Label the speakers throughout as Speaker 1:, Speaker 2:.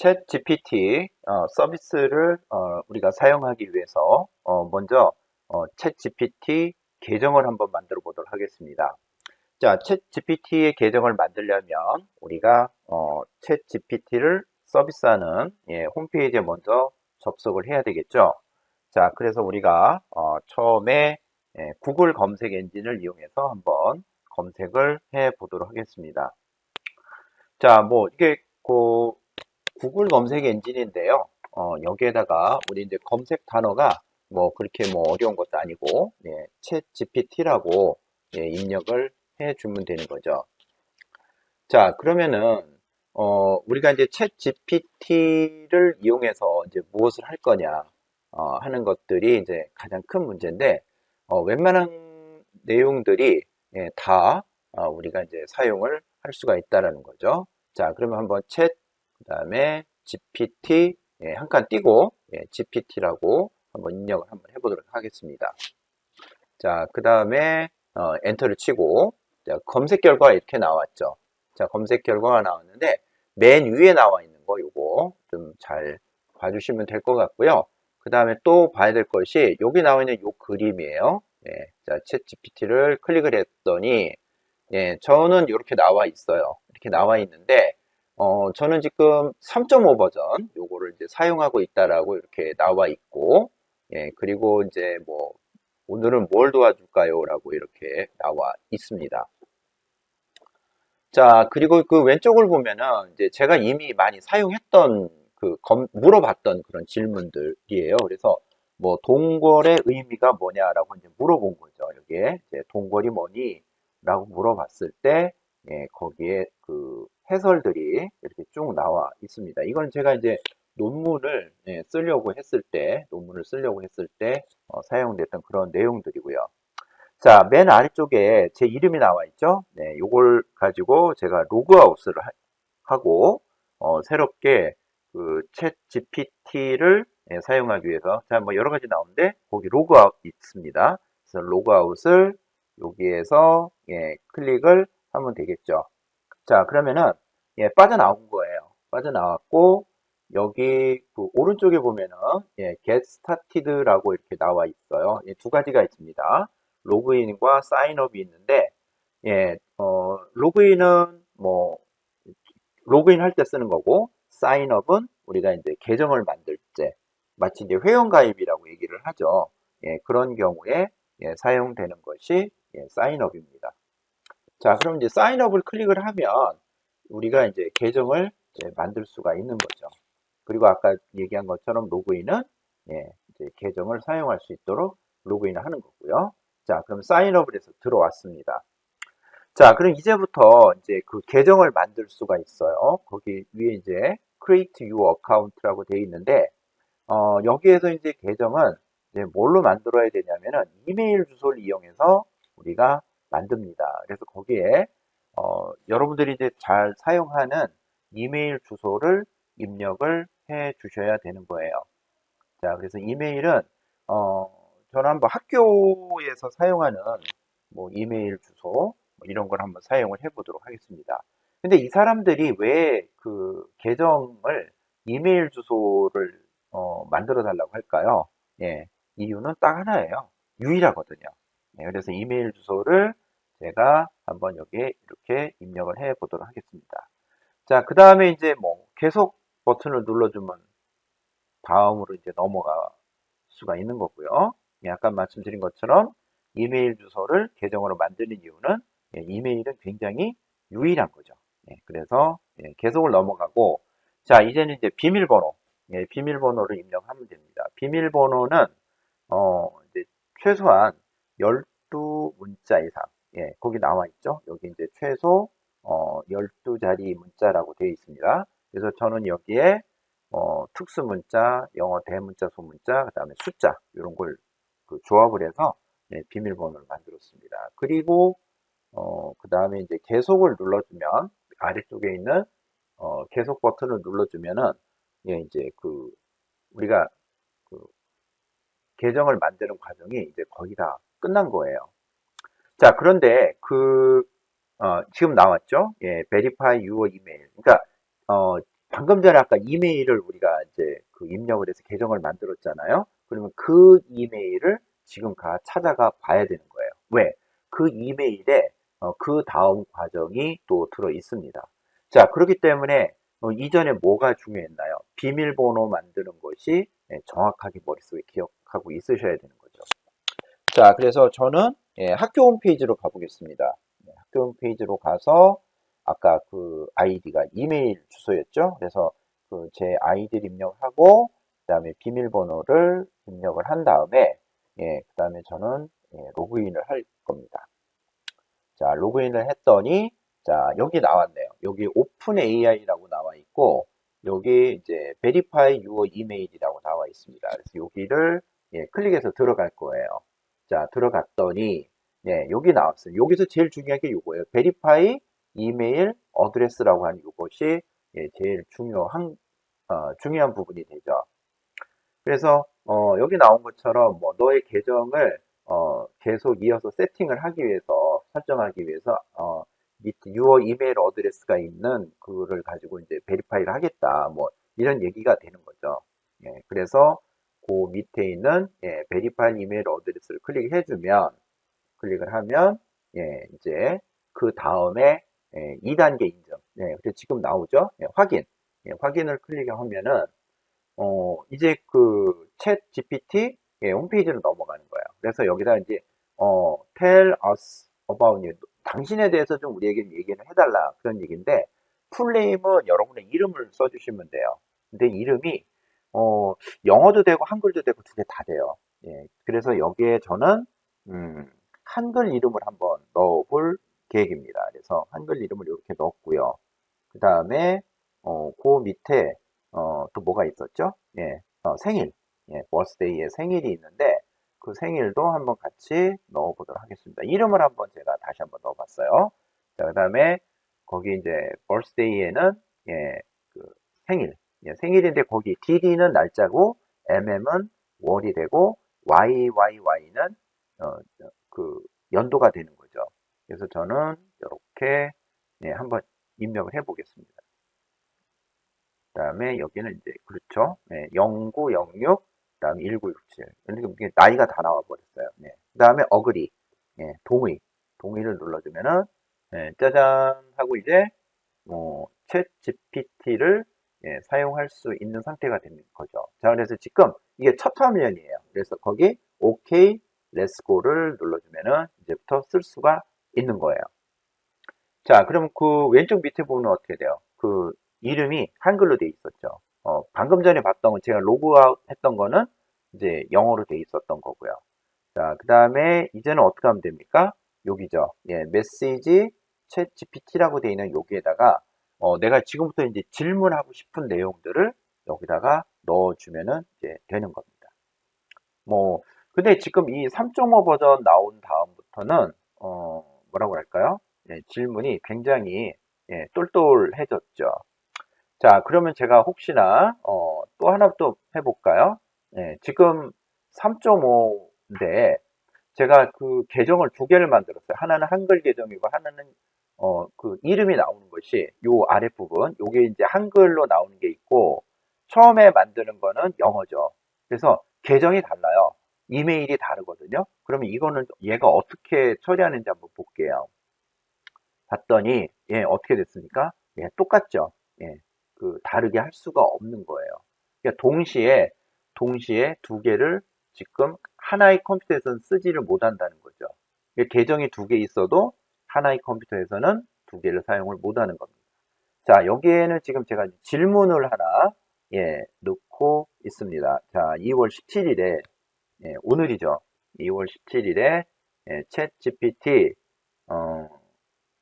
Speaker 1: 챗 GPT 어, 서비스를 어, 우리가 사용하기 위해서 어, 먼저 어, 챗 GPT 계정을 한번 만들어 보도록 하겠습니다. 자, 챗 GPT의 계정을 만들려면 우리가 어, 챗 GPT를 서비스하는 예, 홈페이지에 먼저 접속을 해야 되겠죠. 자, 그래서 우리가 어, 처음에 예, 구글 검색 엔진을 이용해서 한번 검색을 해 보도록 하겠습니다. 자, 뭐 이게 그 구글 검색 엔진인데요. 어, 여기에다가 우리 이제 검색 단어가 뭐 그렇게 뭐 어려운 것도 아니고 예, 챗 GPT라고 예, 입력을 해 주면 되는 거죠. 자, 그러면은 어, 우리가 이제 챗 GPT를 이용해서 이제 무엇을 할 거냐 어, 하는 것들이 이제 가장 큰 문제인데 어, 웬만한 내용들이 예, 다 어, 우리가 이제 사용을 할 수가 있다라는 거죠. 자, 그러면 한번 챗 그 다음에 GPT 예, 한 칸 띄고 예, GPT라고 한번 입력을 한번 해보도록 하겠습니다. 자, 그 다음에 어, 엔터를 치고 자, 검색 결과가 이렇게 나왔죠. 자, 검색 결과가 나왔는데 맨 위에 나와 있는 거 요거 좀 잘 봐주시면 될 것 같고요. 그 다음에 또 봐야 될 것이 여기 나와 있는 요 그림이에요. 예, 자, 챗 GPT를 클릭을 했더니 예, 저는 이렇게 나와 있어요. 이렇게 나와 있는데 어, 저는 지금 3.5 버전 요거를 이제 사용하고 있다라고 이렇게 나와 있고 예, 그리고 이제 뭐 오늘은 뭘 도와줄까요? 라고 이렇게 나와 있습니다. 자, 그리고 그 왼쪽을 보면은 이제 제가 이미 많이 사용했던 그 검, 물어봤던 그런 질문들이에요. 그래서 뭐 동궐의 의미가 뭐냐라고 이제 물어본 거죠. 여기에 이제 동궐이 뭐니? 라고 물어봤을 때 예, 거기에 그 해설들이 이렇게 쭉 나와 있습니다. 이건 제가 이제 논문을 예, 쓰려고 했을 때, 논문을 쓰려고 했을 때 어, 사용됐던 그런 내용들이고요. 자, 맨 아래쪽에 제 이름이 나와 있죠? 네, 요걸 가지고 제가 로그아웃을 하, 고 어, 새롭게 그 챗 GPT를 예, 사용하기 위해서 자, 뭐 여러 가지 나오는데 거기 로그아웃 있습니다. 그래서 로그아웃을 여기에서 예, 클릭을 하면 되겠죠. 자, 그러면은 예, 빠져나온 거예요. 빠져나왔고 여기 그 오른쪽에 보면은 예, get started라고 이렇게 나와 있어요. 예, 두 가지가 있습니다. 로그인과 사인업이 있는데 예, 어, 로그인은 뭐 로그인 할 때 쓰는 거고 사인업은 우리가 이제 계정을 만들 때 마치 이제 회원가입이라고 얘기를 하죠. 예, 그런 경우에 예, 사용되는 것이 예, 사인업입니다. 자, 그럼 이제 사인업을 클릭을 하면 우리가 이제 계정을 이제 만들 수가 있는 거죠. 그리고 아까 얘기한 것처럼 로그인은 예, 이제 계정을 사용할 수 있도록 로그인을 하는 거고요. 자, 그럼 사인업을 해서 들어왔습니다. 자, 그럼 이제부터 이제 그 계정을 만들 수가 있어요. 거기 위에 이제 create your account라고 되어 있는데 어, 여기에서 이제 계정은 이제 뭘로 만들어야 되냐면은 이메일 주소를 이용해서 우리가 만듭니다. 그래서 거기에 어, 여러분들이 이제 잘 사용하는 이메일 주소를 입력을 해 주셔야 되는 거예요. 자, 그래서 이메일은 어, 저는 한번 학교에서 사용하는 뭐 이메일 주소 뭐 이런 걸 한번 사용을 해 보도록 하겠습니다. 근데 이 사람들이 왜 그 계정을 이메일 주소를 어, 만들어 달라고 할까요? 예, 이유는 딱 하나예요. 유일하거든요. 예, 그래서 이메일 주소를 제가 한번 여기에 이렇게 입력을 해 보도록 하겠습니다. 자, 그 다음에 이제 뭐 계속 버튼을 눌러주면 다음으로 이제 넘어갈 수가 있는 거고요. 예, 아까 말씀드린 것처럼 이메일 주소를 계정으로 만드는 이유는 예, 이메일은 굉장히 유일한 거죠. 예, 그래서 예, 계속을 넘어가고 자 이제는 이제 비밀번호 예, 비밀번호를 입력하면 됩니다. 비밀번호는 어, 이제 최소한 12 문자 이상 예, 거기 나와 있죠. 여기 이제 최소 어, 12자리 문자라고 되어 있습니다. 그래서 저는 여기에 어, 특수 문자, 영어 대문자, 소문자, 그 다음에 숫자 이런 걸 그 조합을 해서 예, 비밀번호를 만들었습니다. 그리고 어, 그 다음에 이제 계속을 눌러주면 아래쪽에 있는 어, 계속 버튼을 눌러주면은 예, 이제 그 우리가 그 계정을 만드는 과정이 이제 거의 다 끝난 거예요. 자, 그런데 그 어, 지금 나왔죠? 예, verify your. 그러니까 어, 방금 전에 아까 이메일을 우리가 이제 그 입력을 해서 계정을 만들었잖아요. 그러면 그 이메일을 지금 가 찾아가 봐야 되는 거예요. 왜? 그 이메일에 어, 그 다음 과정이 또 들어 있습니다. 자, 그렇기 때문에 어, 이전에 뭐가 중요했나요? 비밀번호 만드는 것이 예, 정확하게 머릿속에 기억하고 있으셔야 되는 거죠. 자, 그래서 저는 예, 학교 홈페이지로 가보겠습니다. 예, 학교 홈페이지로 가서 아까 그 아이디가 이메일 주소였죠. 그래서 그 제 아이디를 입력하고 그 다음에 비밀번호를 입력을 한 다음에 예, 그 다음에 저는 예, 로그인을 할 겁니다. 자, 로그인을 했더니 자, 여기 나왔네요. 여기 오픈 AI라고 나와 있고 여기 이제 verify your email이라고 나와 있습니다. 그래서 여기를 예, 클릭해서 들어갈 거예요. 자, 들어갔더니 네, 여기 나왔어요. 여기서 제일 중요한 게 이거예요. verify 이메일 어드레스라고 하는 이것이 예, 제일 중요한 어, 중요한 부분이 되죠. 그래서 어, 여기 나온 것처럼 뭐 너의 계정을 어, 계속 이어서 세팅을 하기 위해서 설정하기 위해서 어, your 이메일 어드레스가 있는 그거를 가지고 이제 베리파이를 하겠다 뭐 이런 얘기가 되는 거죠. 예, 그래서 그 밑에 있는 예, 베리파이 이메일 어드레스를 클릭해 주면 클릭을 하면 예, 이제 그 다음에 예, 2단계 인증. 예, 그래서 지금 나오죠? 예, 확인. 예, 확인을 클릭하면은 어, 이제 그 챗 GPT 예, 홈페이지로 넘어가는 거예요. 그래서 여기다 이제 어, tell us about you. 당신에 대해서 좀 우리에게 얘기를 해달라 그런 얘기인데 풀네임은 여러분의 이름을 써주시면 돼요. 근데 이름이 어, 영어도 되고 한글도 되고 두 개 다 돼요. 예, 그래서 여기에 저는 음, 한글 이름을 한번 넣어볼 계획입니다. 그래서 한글 이름을 이렇게 넣었고요. 그 다음에 어, 그 밑에 어, 또 뭐가 있었죠? 예, 어, 생일, 예, 버스데이의 생일이 있는데 그 생일도 한번 같이 넣어보도록 하겠습니다. 이름을 한번 제가 다시 한번 넣어봤어요. 자, 그 다음에 거기 이제 버스데이에는 예, 그 생일, 예, 생일인데 거기 DD는 날짜고 MM은 월이 되고 YYY는 어, 그 연도가 되는 거죠. 그래서 저는 이렇게 네, 한번 입력을 해 보겠습니다. 그 다음에 여기는 이제 그렇죠. 네, 0906, 그 다음에 1967. 이게 나이가 다 나와 버렸어요. 네. 그 다음에 어그리, 네, 동의, 동의를 눌러주면은 네, 짜잔 하고 이제 뭐, 챗 GPT를 예, 사용할 수 있는 상태가 되는 거죠. 자, 그래서 지금 이게 첫 화면이에요. 그래서 거기 OK, 렛츠고를 눌러주면은 이제부터 쓸 수가 있는 거예요. 자, 그럼 그 왼쪽 밑에 보면 어떻게 돼요? 그 이름이 한글로 돼 있었죠. 어, 방금 전에 봤던 건 제가 로그아웃 했던 거는 이제 영어로 돼 있었던 거고요. 자, 그 다음에 이제는 어떻게 하면 됩니까? 여기죠. 예, 메시지 챗 GPT라고 돼 있는 여기에다가 어, 내가 지금부터 이제 질문하고 싶은 내용들을 여기다가 넣어주면은 이제 되는 겁니다. 뭐, 근데 지금 이 3.5 버전 나온 다음부터는, 어, 뭐라고 할까요? 예, 질문이 굉장히 예, 똘똘해졌죠. 자, 그러면 제가 혹시나 어, 또 하나 또 해볼까요? 예, 지금 3.5인데 제가 그 계정을 두 개를 만들었어요. 하나는 한글 계정이고 하나는 어, 그 이름이 나오는 것이 요 아랫부분, 요게 이제 한글로 나오는 게 있고 처음에 만드는 거는 영어죠. 그래서 계정이 달라요. 이메일이 다르거든요. 그러면 이거는 얘가 어떻게 처리하는지 한번 볼게요. 봤더니 예, 어떻게 됐습니까? 예, 똑같죠. 예, 그 다르게 할 수가 없는 거예요. 그러니까 동시에 동시에 두 개를 지금 하나의 컴퓨터에서는 쓰지를 못한다는 거죠. 그러니까 계정이 두 개 있어도 하나의 컴퓨터에서는 두 개를 사용을 못하는 겁니다. 자, 여기에는 지금 제가 질문을 하나 예, 넣고 있습니다. 자, 2월 17일에 예, 오늘이죠. 2월 17일에 예, 챗 GPT 어,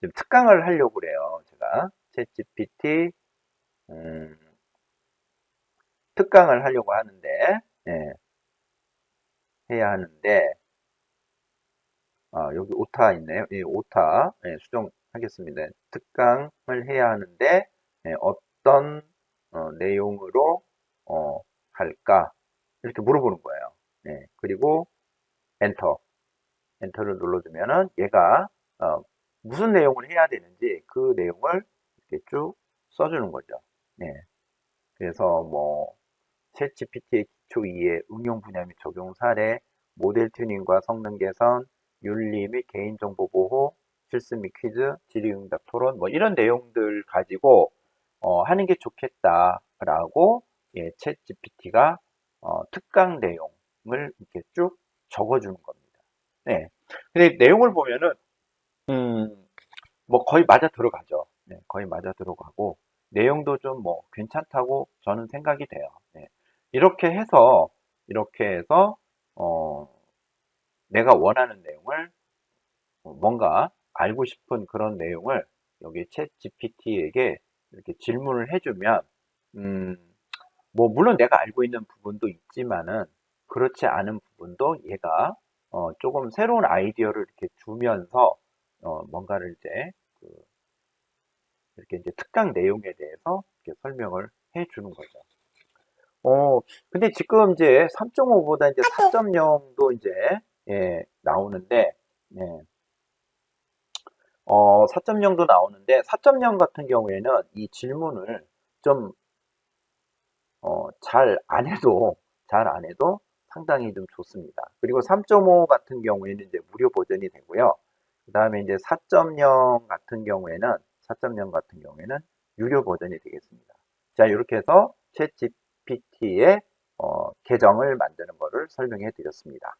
Speaker 1: 지금 특강을 하려고 그래요. 제가 챗 GPT 음, 특강을 하려고 하는데 예, 해야 하는데 아, 여기 오타 있네요. 예, 오타 예, 수정하겠습니다. 특강을 해야 하는데 예, 어떤 어, 내용으로 어, 할까 이렇게 물어보는 거예요. 예, 그리고 엔터 엔터를 눌러주면은 얘가 어, 무슨 내용을 해야 되는지 그 내용을 이렇게 쭉 써주는 거죠. 예, 그래서 뭐 챗GPT의 기초 이해, 응용 분야 및 적용 사례, 모델 튜닝과 성능 개선, 윤리 및 개인정보 보호, 실습 및 퀴즈, 질의응답 토론 뭐 이런 내용들 가지고 어, 하는 게 좋겠다라고 예, 챗GPT가 어, 특강 내용을 이렇게 쭉 적어주는 겁니다. 네. 근데 내용을 보면은 음, 뭐 거의 맞아 들어가죠. 네, 거의 맞아 들어가고 내용도 좀 뭐 괜찮다고 저는 생각이 돼요. 네. 이렇게 해서 이렇게 해서 어, 내가 원하는 내용을 어, 뭔가 알고 싶은 그런 내용을 여기 챗 GPT에게 이렇게 질문을 해주면 음, 뭐 물론 내가 알고 있는 부분도 있지만은 그렇지 않은 부분도 얘가 어, 조금 새로운 아이디어를 이렇게 주면서 어, 뭔가를 이제 그 이렇게 이제 특강 내용에 대해서 이렇게 설명을 해 주는 거죠. 어, 근데 지금 이제 3.5보다 이제 4.0도 이제 예, 나오는데 예. 어, 4.0도 나오는데 4.0 같은 경우에는 이 질문을 좀 어, 잘 안 해도 잘 안 해도 상당히 좀 좋습니다. 그리고 3.5 같은 경우에는 이제 무료 버전이 되고요. 그 다음에 이제 4.0 같은 경우에는 4.0 같은 경우에는 유료 버전이 되겠습니다. 자, 이렇게 해서 챗 GPT의 어, 계정을 만드는 것을 설명해 드렸습니다.